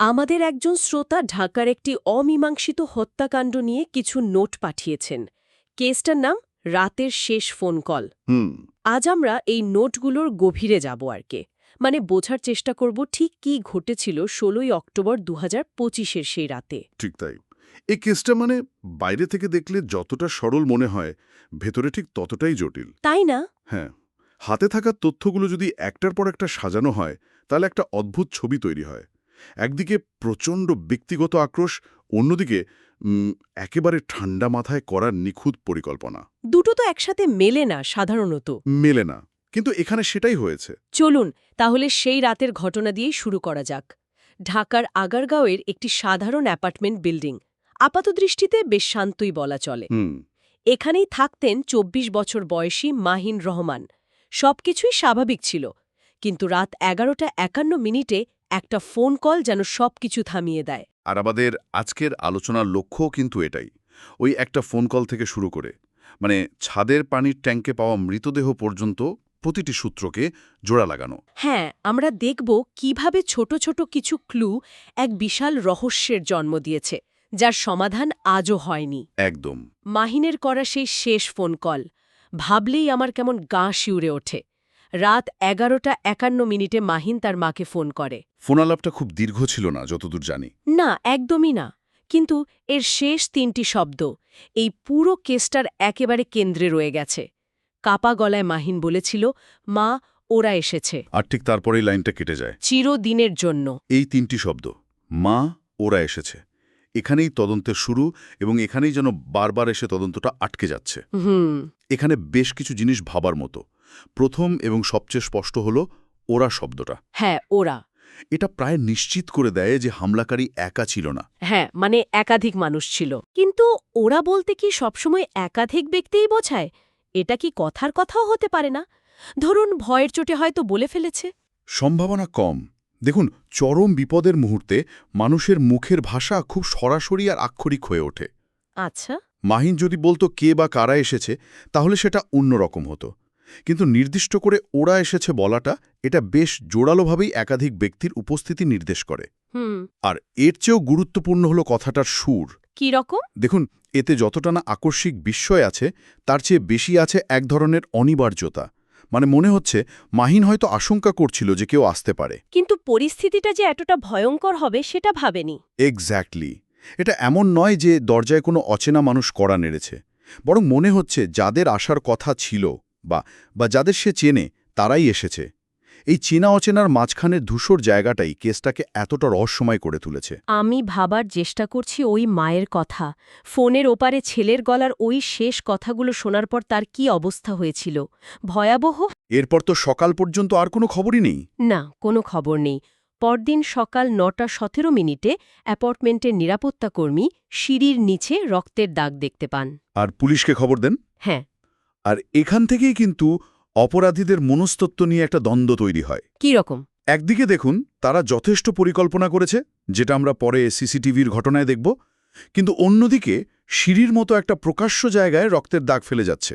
আমাদের একজন শ্রোতা ঢাকার একটি অমীমাংসিত হত্যাকাণ্ড নিয়ে কিছু নোট পাঠিয়েছেন। কেসটার নাম রাতের শেষ ফোন কল। হুম। আজ আমরা এই নোটগুলোর গভীরে যাব আর কে। মানে বোঝার চেষ্টা করব ঠিক কি ঘটেছিল ষোলোই অক্টোবর দু হাজার পঁচিশের সেই রাতে। ঠিক তাই। এই কেসটা মানে বাইরে থেকে দেখলে যতটা সরল মনে হয় ভেতরে ঠিক ততটাই জটিল। তাই না? হ্যাঁ। হাতে থাকা তথ্যগুলো যদি একটার পর একটা সাজানো হয় তাহলে একটা অদ্ভুত ছবি তৈরি হয়। একদিকে প্রচণ্ড ব্যক্তিগত আক্রোশ অন্যদিকে একেবারে ঠান্ডা মাথায় করার নিখুঁত পরিকল্পনা। দুটো তো একসাথে মেলে না সাধারণত। মেলে না কিন্তু এখানে সেটাই হয়েছে। চলুন তাহলে সেই রাতের ঘটনা দিয়েই শুরু করা যাক। ঢাকার আগারগাঁওয়ের একটি সাধারণ অ্যাপার্টমেন্ট বিল্ডিং। আপাতদৃষ্টিতে বেশ শান্তই বলা চলে। এখানেই থাকতেন ২৪ বছর বয়সী মাহিন রহমান। সবকিছুই স্বাভাবিক ছিল কিন্তু রাত এগারোটা একান্ন মিনিটে একটা ফোন কল যেন সবকিছু থামিয়ে দেয়। আর আমাদের আজকের আলোচনার লক্ষ্যও কিন্তু এটাই। ওই একটা ফোন কল থেকে শুরু করে মানে ছাদের পানির ট্যাঙ্কে পাওয়া মৃতদেহ পর্যন্ত প্রতিটি সূত্রকে জোড়া লাগানো। হ্যাঁ আমরা দেখব কীভাবে ছোট ছোট কিছু ক্লু এক বিশাল রহস্যের জন্ম দিয়েছে যার সমাধান আজও হয়নি। একদম। মাহিনের করা সেই শেষ ফোন কল ভাবলেই আমার কেমন গা শিউরে ওঠে। রাত এগারোটা একান্ন মিনিটে মাহিন তার মাকে ফোন করে। ফোনালাপটা খুব দীর্ঘ ছিল না যতদূর জানি। না একদমই না। কিন্তু এর শেষ তিনটি শব্দ এই পুরো কেসটার একেবারে কেন্দ্রে রয়ে গেছে। কাপা গলায় মাহিন বলেছিল মা ওরা এসেছে। আর ঠিক তারপরেই লাইনটা কেটে যায়। চিরদিনের জন্য। এই তিনটি শব্দ মা ওরা এসেছে। এখানেই তদন্তের শুরু এবং এখানেই যেন বারবার এসে তদন্তটা আটকে যাচ্ছে। হুম। এখানে বেশ কিছু জিনিস ভাবার মতো। প্রথম এবং সবচেয়ে স্পষ্ট হল ওরা শব্দটা। হ্যাঁ ওরা। এটা প্রায় নিশ্চিত করে দেয় যে হামলাকারী একা ছিল না। হ্যাঁ মানে একাধিক মানুষ ছিল। কিন্তু ওরা বলতে কি সবসময় একাধিক ব্যক্তিই বোঝায়? এটা কি কথার কথাও হতে পারে না? ধরুন ভয়ের চোটে হয়তো বলে ফেলেছে। সম্ভাবনা কম। দেখুন চরম বিপদের মুহূর্তে মানুষের মুখের ভাষা খুব সরাসরি আর আক্ষরিক হয়ে ওঠে। আচ্ছা। মাহিন যদি বলতো কে বা কারা এসেছে তাহলে সেটা অন্যরকম হতো। কিন্তু নির্দিষ্ট করে ওরা এসেছে বলাটা এটা বেশ জোরালোভাবেই একাধিক ব্যক্তির উপস্থিতি নির্দেশ করে। হুম। আর এর চেয়েও গুরুত্বপূর্ণ হলো কথাটার সুর। কি রকম? দেখুন এতে যতটা না আকস্মিক বিস্ময় আছে তার চেয়ে বেশি আছে এক ধরনের অনিবার্যতা। মানে মনে হচ্ছে মাহিন হয়তো আশঙ্কা করছিল যে কেউ আসতে পারে। কিন্তু পরিস্থিতিটা যে এতটা ভয়ঙ্কর হবে সেটা ভাবেনি। এক্স্যাক্টলি। এটা এমন নয় যে দরজায় কোনো অচেনা মানুষ কড়া নেড়েছে। বরং মনে হচ্ছে যাদের আসার কথা ছিল বা বা যাদের সে চেনে তারাই এসেছে। এই চেনা অচেনার মাঝখানের ধূসর জায়গাটাই কেসটাকে এতটা রহস্যময় করে তুলেছে। আমি ভাবার চেষ্টা করছি ওই মায়ের কথা। ফোনের ওপারে ছেলের গলার ওই শেষ কথাগুলো শোনার পর তার কি অবস্থা হয়েছিল? ভয়াবহ? এরপর তো সকাল পর্যন্ত আর কোনো খবরই নেই। না কোনো খবর নেই। পরদিন সকাল নটা সতেরো মিনিটে অ্যাপার্টমেন্টের নিরাপত্তাকর্মী সিঁড়ির নিচে রক্তের দাগ দেখতে পান। আর পুলিশকে খবর দেন? হ্যাঁ। আর এখান থেকেই কিন্তু অপরাধীদের মনস্তত্ব নিয়ে একটা দ্বন্দ্ব তৈরি হয়। কি রকম? একদিকে দেখুন তারা যথেষ্ট পরিকল্পনা করেছে যেটা আমরা পরে সিসিটিভির ঘটনায় দেখব কিন্তু অন্যদিকে সিঁড়ির মতো একটা প্রকাশ্য জায়গায় রক্তের দাগ ফেলে যাচ্ছে।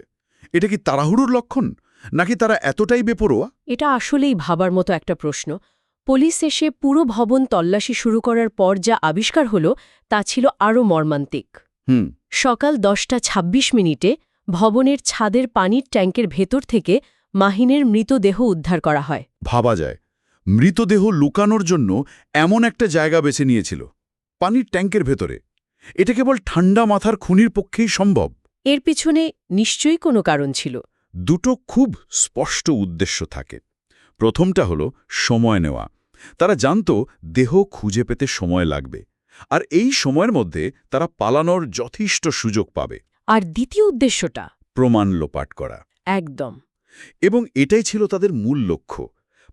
এটা কি তাড়াহুড়োর লক্ষণ? নাকি তারা এতটাই বেপরোয়া? এটা আসলেই ভাবার মতো একটা প্রশ্ন। পুলিশ এসে পুরো ভবন তল্লাশি শুরু করার পর যা আবিষ্কার হল তা ছিল আরও মর্মান্তিক। হুম। সকাল দশটা ২৬ মিনিটে ভবনের ছাদের পানির ট্যাঙ্কের ভেতর থেকে মাহিনের মৃতদেহ উদ্ধার করা হয়। ভাবা যায় মৃতদেহ লুকানোর জন্য এমন একটা জায়গা বেছে নিয়েছিল পানির ট্যাঙ্কের ভেতরে। এটা কেবল ঠান্ডা মাথার খুনির পক্ষেই সম্ভব। এর পিছনে নিশ্চয়ই কোনো কারণ ছিল। দুটো খুব স্পষ্ট উদ্দেশ্য থাকে। প্রথমটা হলো সময় নেওয়া। তারা জানত দেহ খুঁজে পেতে সময় লাগবে। আর এই সময়ের মধ্যে তারা পালানোর যথেষ্ট সুযোগ পাবে। আর দ্বিতীয় উদ্দেশ্যটা। প্রমাণ লোপাট করা। একদম। এবং এটাই ছিল তাদের মূল লক্ষ্য।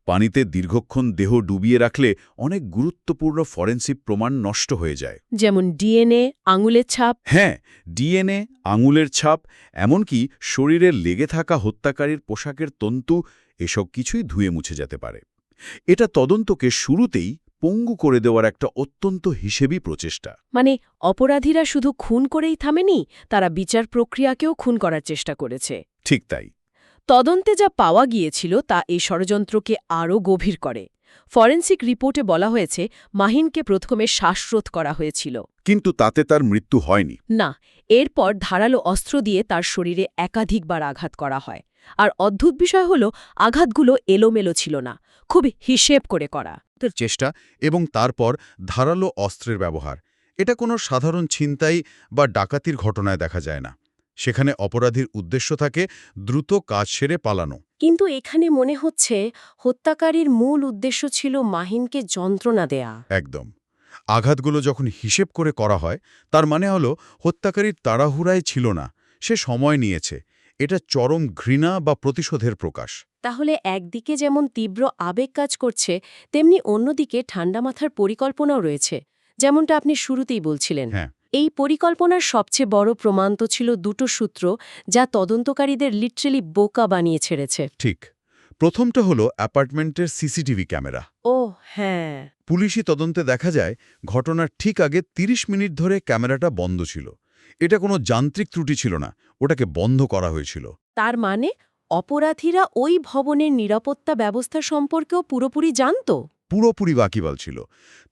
পানিতে দীর্ঘক্ষণ দেহ ডুবিয়ে রাখলে অনেক গুরুত্বপূর্ণ ফরেন্সিক প্রমাণ নষ্ট হয়ে যায়। যেমন ডিএনএ আঙুলের ছাপ। হ্যাঁ ডিএনএ আঙুলের ছাপ এমনকি শরীরে লেগে থাকা হত্যাকারীর পোশাকের তন্তু এসব কিছুই ধুয়ে মুছে যেতে পারে। এটা তদন্তকে শুরুতেই পঙ্গু করে দেওয়ার একটা অত্যন্ত হিসেবী প্রচেষ্টা। মানে অপরাধীরা শুধু খুন করেই থামেনি তারা বিচার প্রক্রিয়াকেও খুন করার চেষ্টা করেছে। ঠিক তাই। তদন্তে যা পাওয়া গিয়েছিল তা এই ষড়যন্ত্রকে আরও গভীর করে। ফরেন্সিক রিপোর্টে বলা হয়েছে মাহিনকে প্রথমে শ্বাসরোধ করা হয়েছিল। কিন্তু তাতে তার মৃত্যু হয়নি। না এরপর ধারালো অস্ত্র দিয়ে তার শরীরে একাধিকবার আঘাত করা হয়। আর অদ্ভুত বিষয় হল আঘাতগুলো এলোমেলো ছিল না খুব হিসেব করে করা। চেষ্টা এবং তারপর ধারালো অস্ত্রের ব্যবহার। এটা কোনো সাধারণ ছিনতাই বা ডাকাতির ঘটনায় দেখা যায় না। সেখানে অপরাধীর উদ্দেশ্য থাকে দ্রুত কাজ সেরে পালানো। কিন্তু এখানে মনে হচ্ছে হত্যাকারীর মূল উদ্দেশ্য ছিল মাহিনকে যন্ত্রণা দেয়া। একদম। আঘাতগুলো যখন হিসেব করে করা হয় তার মানে হলো হত্যাকারীর তাড়াহুড়ায় ছিল না। সে সময় নিয়েছে। এটা চরম ঘৃণা বা প্রতিশোধের প্রকাশ। তাহলে একদিকে যেমন তীব্র আবেগ কাজ করছে তেমনি অন্যদিকে ঠান্ডা মাথার পরিকল্পনাও রয়েছে যেমনটা আপনি শুরুতেই বলছিলেন। হ্যাঁ। এই পরিকল্পনার সবচেয়ে বড় প্রমাণ তো ছিল দুটো সূত্র যা তদন্তকারীদের লিটারেলি বোকা বানিয়ে ছেড়েছে। ঠিক। প্রথমটা হলো অ্যাপার্টমেন্টের সিসিটিভি ক্যামেরা। ও হ্যাঁ। পুলিশি তদন্তে দেখা যায় ঘটনার ঠিক আগে ৩০ মিনিট ধরে ক্যামেরাটা বন্ধ ছিল। এটা কোনো যান্ত্রিক ত্রুটি ছিল না ওটাকে বন্ধ করা হয়েছিল। তার মানে অপরাধীরা ওই ভবনের নিরাপত্তা ব্যবস্থা সম্পর্কেও পুরোপুরি জানত? পুরোপুরি বাকিবাল ছিল।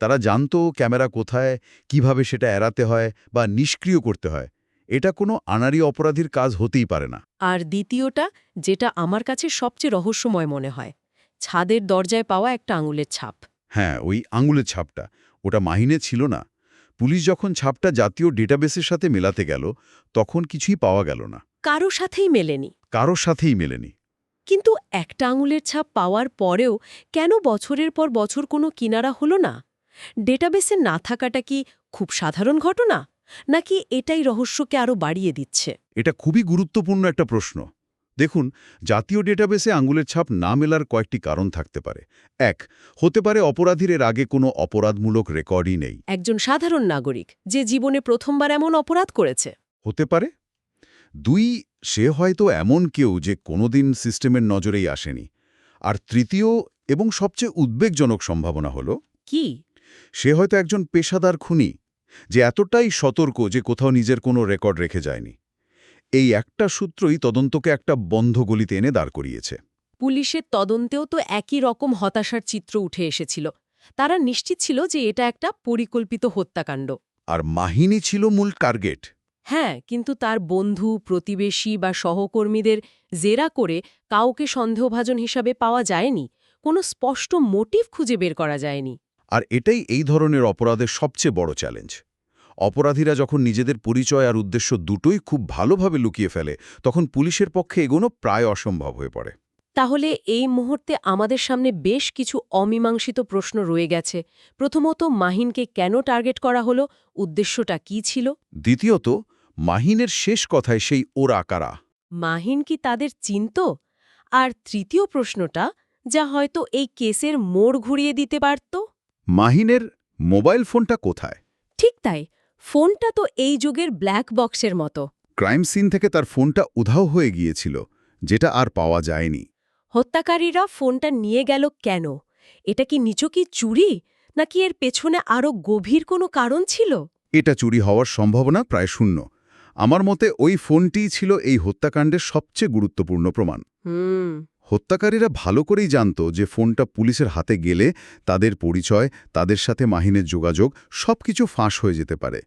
তারা জানত ক্যামেরা কোথায় কীভাবে সেটা এড়াতে হয় বা নিষ্ক্রিয় করতে হয়। এটা কোনো আনারি অপরাধীর কাজ হতেই পারে না। আর দ্বিতীয়টা যেটা আমার কাছে সবচেয়ে রহস্যময় মনে হয় ছাদের দরজায় পাওয়া একটা আঙুলের ছাপ। হ্যাঁ ওই আঙুলের ছাপটা। ওটা মাহিনে ছিল না। পুলিশ যখন ছাপটা জাতীয় ডেটাবেসের সাথে মেলাতে গেল তখন কিছুই পাওয়া গেল না। কারও সাথেই মেলেনি। কারোর সাথেই মেলেনি। কিন্তু একটা আঙুলের ছাপ পাওয়ার পরেও কেন বছরের পর বছর কোনো কিনারা হলো না? ডেটাবেসে না থাকাটা কি খুব সাধারণ ঘটনা? নাকি এটাই রহস্যকে আরও বাড়িয়ে দিচ্ছে? এটা খুবই গুরুত্বপূর্ণ একটা প্রশ্ন। দেখুন জাতীয় ডেটাবেসে আঙুলের ছাপ না মেলার কয়েকটি কারণ থাকতে পারে। এক হতে পারে অপরাধীর এর আগে কোনো অপরাধমূলক রেকর্ডই নেই। একজন সাধারণ নাগরিক যে জীবনে প্রথমবার এমন অপরাধ করেছে। হতে পারে। দুই সে হয়তো এমন কেউ যে কোনোদিন সিস্টেমের নজরেই আসেনি। আর তৃতীয় এবং সবচেয়ে উদ্বেগজনক সম্ভাবনা হল কি? সে হয়তো একজন পেশাদার খুনি যে এতটাই সতর্ক যে কোথাও নিজের কোনো রেকর্ড রেখে যায়নি। এই একটা সূত্রই তদন্তকে একটা বন্ধ গলিতে এনে দাঁড় করিয়েছে। পুলিশের তদন্তেও তো একই রকম হতাশার চিত্র উঠে এসেছিল। তারা নিশ্চিত ছিল যে এটা একটা পরিকল্পিত হত্যাকাণ্ড। আর মাহিনী ছিল মূল টার্গেট। হ্যাঁ কিন্তু তার বন্ধু প্রতিবেশী বা সহকর্মীদের জেরা করে কাউকে সন্দেহভাজন হিসাবে পাওয়া যায়নি। কোনো স্পষ্ট মোটিভ খুঁজে বের করা যায়নি। আর এটাই এই ধরনের অপরাধের সবচেয়ে বড় চ্যালেঞ্জ। অপরাধীরা যখন নিজেদের পরিচয় আর উদ্দেশ্য দুটোই খুব ভালোভাবে লুকিয়ে ফেলে তখন পুলিশের পক্ষে এগোনো প্রায় অসম্ভব হয়ে পড়ে। তাহলে এই মুহূর্তে আমাদের সামনে বেশ কিছু অমীমাংসিত প্রশ্ন রয়ে গেছে। প্রথমত মাহিনকে কেন টার্গেট করা হলো? উদ্দেশ্যটা কি ছিল? দ্বিতীয়ত মাহিনের শেষ কথায় সেই ওরা কারা? মাহিন কি তাদের চিনত? আর তৃতীয় প্রশ্নটা যা হয়তো এই কেসের মোড় ঘুরিয়ে দিতে পারত? মাহিনের মোবাইল ফোনটা কোথায়? ঠিক তাই ফোনটা তো এই যুগের ব্ল্যাক বক্সের মতো। ক্রাইম সিন থেকে তার ফোনটা উধাও হয়ে গিয়েছিল যেটা আর পাওয়া যায়নি। হত্যাকারীরা ফোনটা নিয়ে গেল কেন? এটা কি নিচকি চুরি? নাকি এর পেছনে আরও গভীর কোনো কারণ ছিল? এটা চুরি হওয়ার সম্ভাবনা প্রায় শূন্য। আমার মতে ওই ফোনটিই ছিল এই হত্যাকাণ্ডের সবচেয়ে গুরুত্বপূর্ণ প্রমাণ। হত্যাকারীরা ভালো করেই জানত যে ফোনটা পুলিশের হাতে গেলে তাদের পরিচয় তাদের সাথে মাহিনের যোগাযোগ সবকিছু ফাঁস হয়ে যেতে পারে।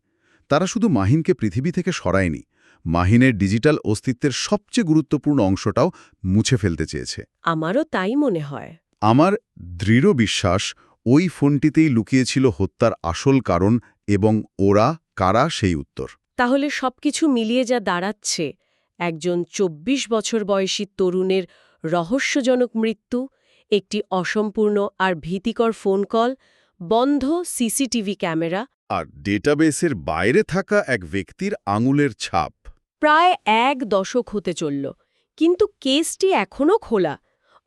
তারা শুধু মাহিনকে পৃথিবী থেকে সরায়নি মাহিনের ডিজিটাল অস্তিত্বের সবচেয়ে গুরুত্বপূর্ণ অংশটাও মুছে ফেলতে চেয়েছে। আমারও তাই মনে হয়। আমার দৃঢ় বিশ্বাস ওই ফোনটিতেই লুকিয়েছিল হত্যার আসল কারণ এবং ওরা কারা সেই উত্তর। তাহলে সবকিছু মিলিয়ে যা দাঁড়াচ্ছে একজন ২৪ বছর বয়সী তরুণের রহস্যজনক মৃত্যু একটি অসম্পূর্ণ আর ভীতিকর ফোন কল বন্ধ সিসিটিভি ক্যামেরা আর ডেটাবেসের বাইরে থাকা এক ব্যক্তির আঙুলের ছাপ। প্রায় এক দশক হতে চলল কিন্তু কেসটি এখনও খোলা।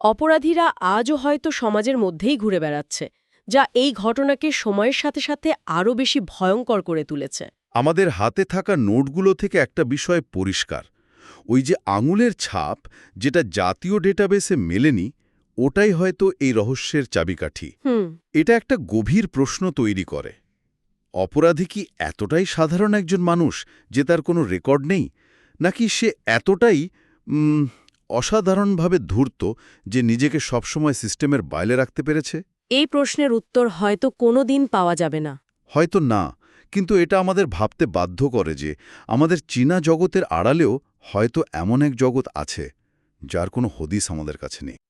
অপরাধীরা আজও হয়তো সমাজের মধ্যেই ঘুরে বেড়াচ্ছে যা এই ঘটনাকে সময়ের সাথে সাথে আরও বেশি ভয়ঙ্কর করে তুলেছে। আমাদের হাতে থাকা নোটগুলো থেকে একটা বিষয় পরিষ্কার। ওই যে আঙুলের ছাপ যেটা জাতীয় ডেটাবেসে মেলেনি ওটাই হয়তো এই রহস্যের চাবিকাঠি। এটা একটা গভীর প্রশ্ন তৈরি করে। অপরাধী কি এতটাই সাধারণ একজন মানুষ যে তার কোনো রেকর্ড নেই? নাকি সে এতটাই অসাধারণভাবে ধূর্ত যে নিজেকে সবসময় সিস্টেমের বাইরে রাখতে পেরেছে? এই প্রশ্নের উত্তর হয়তো কোনো দিন পাওয়া যাবে না। হয়তো না। কিন্তু এটা আমাদের ভাবতে বাধ্য করে যে আমাদের চীনা জগতের আড়ালেও হয়তো এমন এক জগৎ আছে, যার কোনো হদিস আমাদের কাছে নেই।